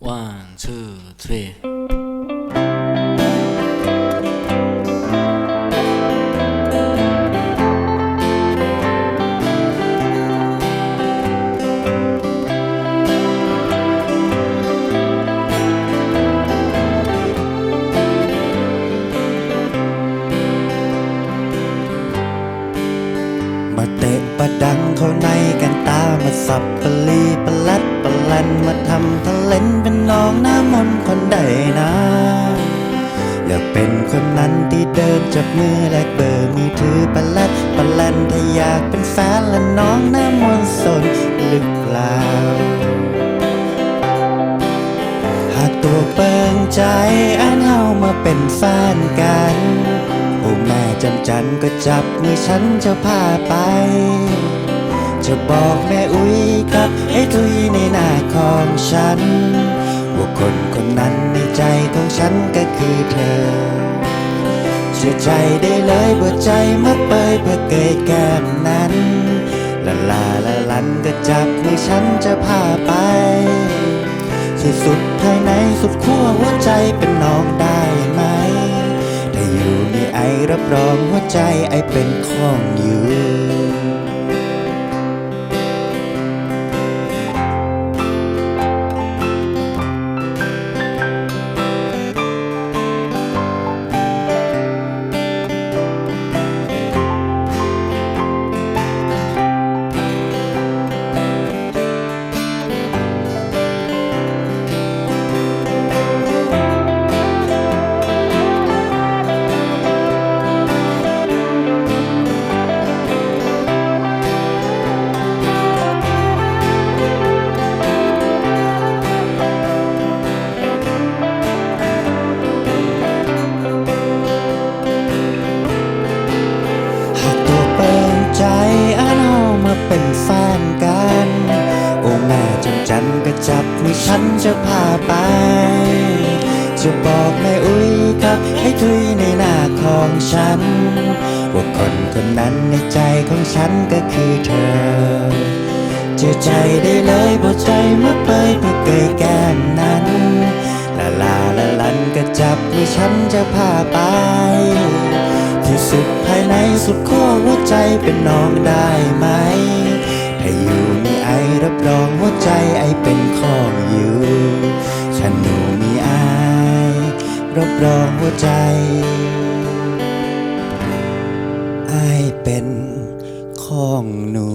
One, two, three. มาเตะประดังเข้าในกันตามาสับปลีปลัดปลันมาทำทะเลนเป็นน้องน้ำมนต์คนใดนะอยากเป็นคนนั้นที่เดินจับมือแลกเบอร์มือถือปลัดปลันถ้าอยากเป็นแฟนและน้องน้ำมนต์สนหรือเปล่าหากตัวเปิงใจอันเฮามาเป็นแฟนกัน จำจันก็จับมือฉันจะพาไป จะบอกแม่อุ้ยกับไอ้ทุยในหน้าของฉัน ว่าคนคนนั้นในใจของฉันก็คือเธอ เชื่อใจได้เลยว่าใจมักเปยเพื่อเกยแก้มนั้นละลาละลันก็จับมือฉันจะพาไปที่สุดภายในสุดขั้วหัวใจเป็นน้องได้ ไอรับรองหัวใจไอเป็นของอยู่ พาไป จะบอกแม่อุ้ยกับให้ทุยในหน้าของฉัน ว่าคนคนนั้นในใจของฉันก็คือเธอเชื่อใจได้เลยว่าใจมาเปยเพื่อเกยแก้มนั้นละลาละลันก็จับมือฉันจะพาไป ที่สุดภายในสุดขั้วหัวใจเป็นน้องได้ไหม ถ้าอยู่มีไอรับรองหัวใจไอเป็นของ รองหัวใจไอเป็นของหนู